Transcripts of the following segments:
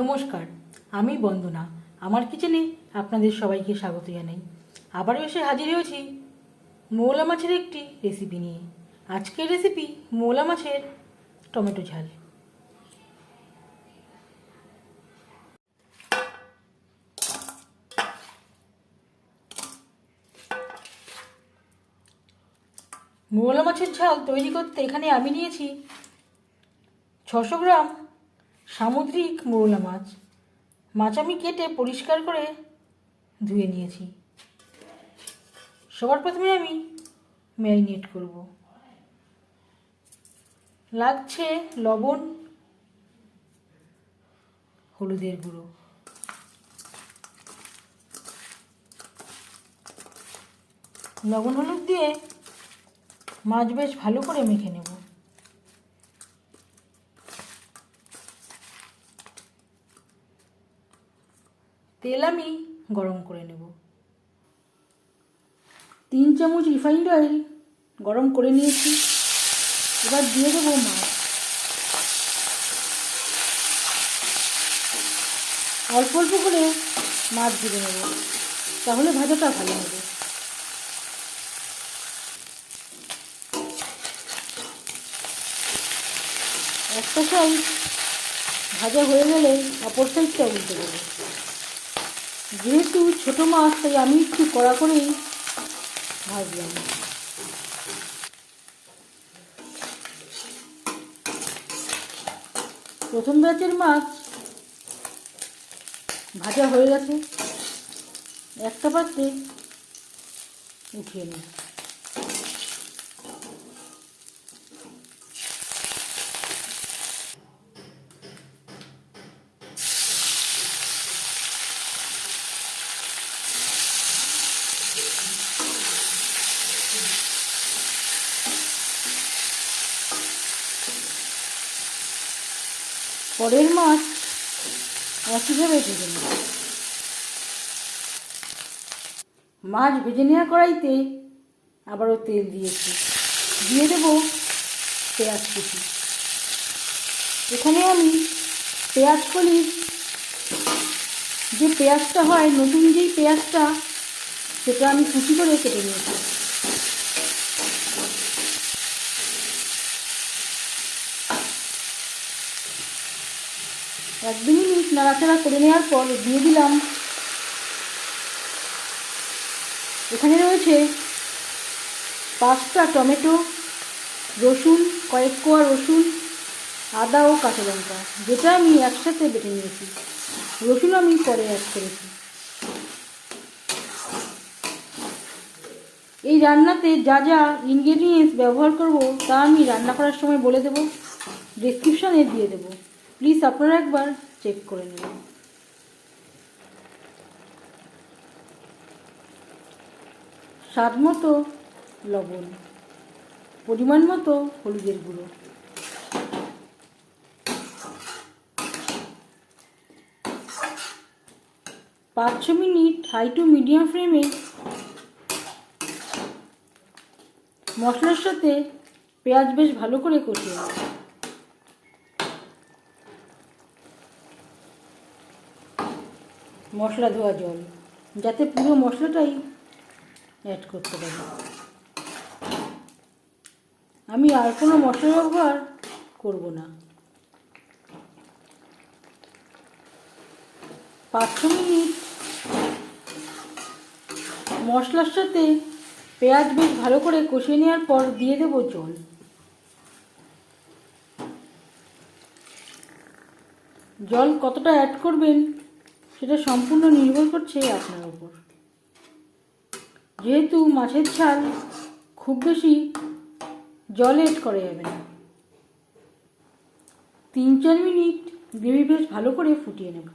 নমস্কার, আমি বন্দনা। আমার কিচেনে আপনাদের সবাইকে স্বাগত জানাই। আবারও এসে হাজির হয়েছি মৌলা মাছের একটি রেসিপি নিয়ে। আজকের রেসিপি মৌলা মাছের টমেটো ঝাল। মৌলা মাছের ঝাল তৈরি করতে এখানে আমি নিয়েছি ছশো গ্রাম সামুদ্রিক মৌলা মাছ। মাছ আমি কেটে পরিষ্কার করে ধুয়ে নিয়েছি। সবার প্রথমে আমি ম্যারিনেট করব। লাগছে লবণ, হলুদের গুঁড়ো। লবণ হলুদ দিয়ে মাছ বেশ ভালো করে মেখে নেব। তেল আমি গরম করে নেব। তিন চামচ রিফাইন্ড অয়েল গরম করে নিয়েছি। এবার দিয়ে দেবো মাছ। অল্প অল্প করে মাছ দিয়ে নেব, তাহলে ভাজাটা ভালো হবে। একটা সাইড ভাজা হয়ে গেলে অপর সাইডটা উল্টে দেবো। যেহেতু ছোটো মাছ, তাই আমি একটু কড়া করেই ভাজলাম প্রথম ব্যাচের মাছ ভাজা হয়ে গেছে। একটা পাত্রে উঠিয়ে নিই। পরের মাছ একইভাবে ভেজে নেব মাছ ভেজে নেওয়া কড়াইতে আবারও তেল দিয়েছি। দিয়ে দেবো পেঁয়াজ কুচি। এখানে আমি পেঁয়াজ কলির যে পেঁয়াজটা হয়, নতুন যেই পেঁয়াজটা, সেটা আমি কুচি করে কেটে নিয়েছি। এক দু মিনিট নাড়াচাড়া করে নেওয়ার পর দিয়ে দিলাম। এখানে রয়েছে পাঁচটা টমেটো, রসুন, কয়েক কোয়া রসুন, আদা ও কাঁচা লঙ্কা, যেটা আমি একসাথে বেটে নিয়েছি। রসুন আমি পরে অ্যাড করেছি। এই রান্নাতে যা যা ইনগ্রেডিয়েন্টস ব্যবহার করব তা আমি রান্না করার সময় বলে দেবো। ডিসক্রিপশানে দিয়ে দেবো। প্লিজ আপনারা একবার চেক করে নেবেন স্বাদ মতো লবণ, পরিমাণ মতো হলুদের গুঁড়ো। পাঁচ ছ মিনিট হাই টু মিডিয়াম ফ্লেমে মশলার সাথে পেঁয়াজ বেশ ভালো করে কষিয়ে মশলা ধোয়া জল, যাতে পুরো মশলাটাই অ্যাড করতে পারি। আমি আর কোনো মশলা ব্যবহার করব না। পাঁচ মিনিট মশলার সাথে পেঁয়াজ বেশ ভালো করে কষিয়ে নেওয়ার পর দিয়ে দেবো জল। জল কতটা অ্যাড করবেন সেটা সম্পূর্ণ নির্ভর করছে আপনার উপর। যেহেতু মাছের ঝাল খুব বেশি জল এড করা যাবে না। তিন চার মিনিট গ্রেভি বেশ ভালো করে ফুটিয়ে নেব।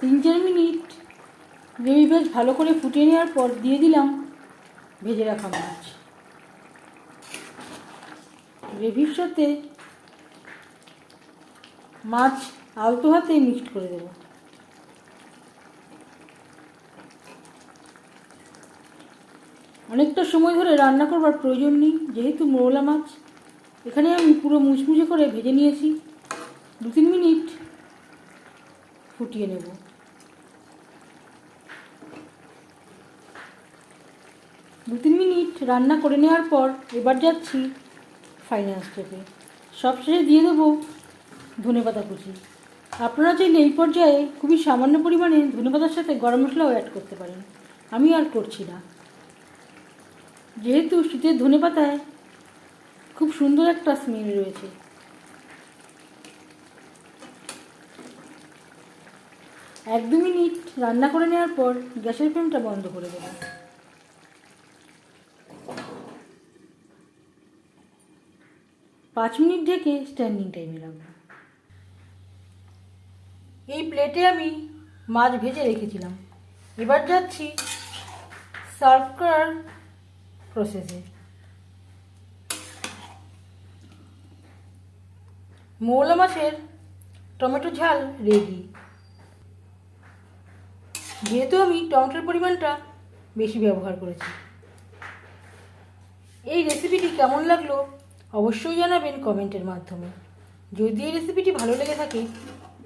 তিন চার মিনিট গ্রেভি বেশ ভালো করে ফুটিয়ে নেওয়ার পর দিয়ে দিলাম ভেজে রাখা মাছ। গ্রেভির সাথে মাছ আলতো হাতে মিক্সড করে দেব। অনেকটা সময় ধরে রান্না করবার প্রয়োজন নেই, যেহেতু মৌলা মাছ। এখানে আমি পুরো মুচমুচে করে ভেজে নিয়েছি। দু তিন মিনিট ফুটিয়ে নেব। দু তিন মিনিট রান্না করে নেওয়ার পর এবার যাচ্ছি ফাইনাল স্টেপে সবশেষে দিয়ে দেবো ধনেপাতা কুচি। আপনারা চাইলে এই পর্যায়ে খুবই সামান্য পরিমাণে ধনেপাতার সাথে গরম মশলাও অ্যাড করতে পারেন। আমি আর করছি না। যেহেতু শীতের ধনেপাতায় খুব সুন্দর একটা স্মেল রয়েছে। এক দু মিনিট রান্না করে নেওয়ার পর গ্যাসের ফ্লেমটা বন্ধ করে দেবেন পাঁচ মিনিট ঢেকে স্ট্যান্ডিং টাইমে রাখব। এই প্লেটে আমি মাছ ভেজে রেখেছিলাম। এবার যাচ্ছি সার্ভ করার প্রসেসে মৌলা মাছের টমেটো ঝাল রেডি যেহেতু আমি টমেটোর পরিমাণটা বেশি ব্যবহার করেছি। এই রেসিপিটি কেমন লাগল অবশ্যই জানাবেন কমেন্টের মাধ্যমে। যদি এই রেসিপিটি ভালো লেগে থাকে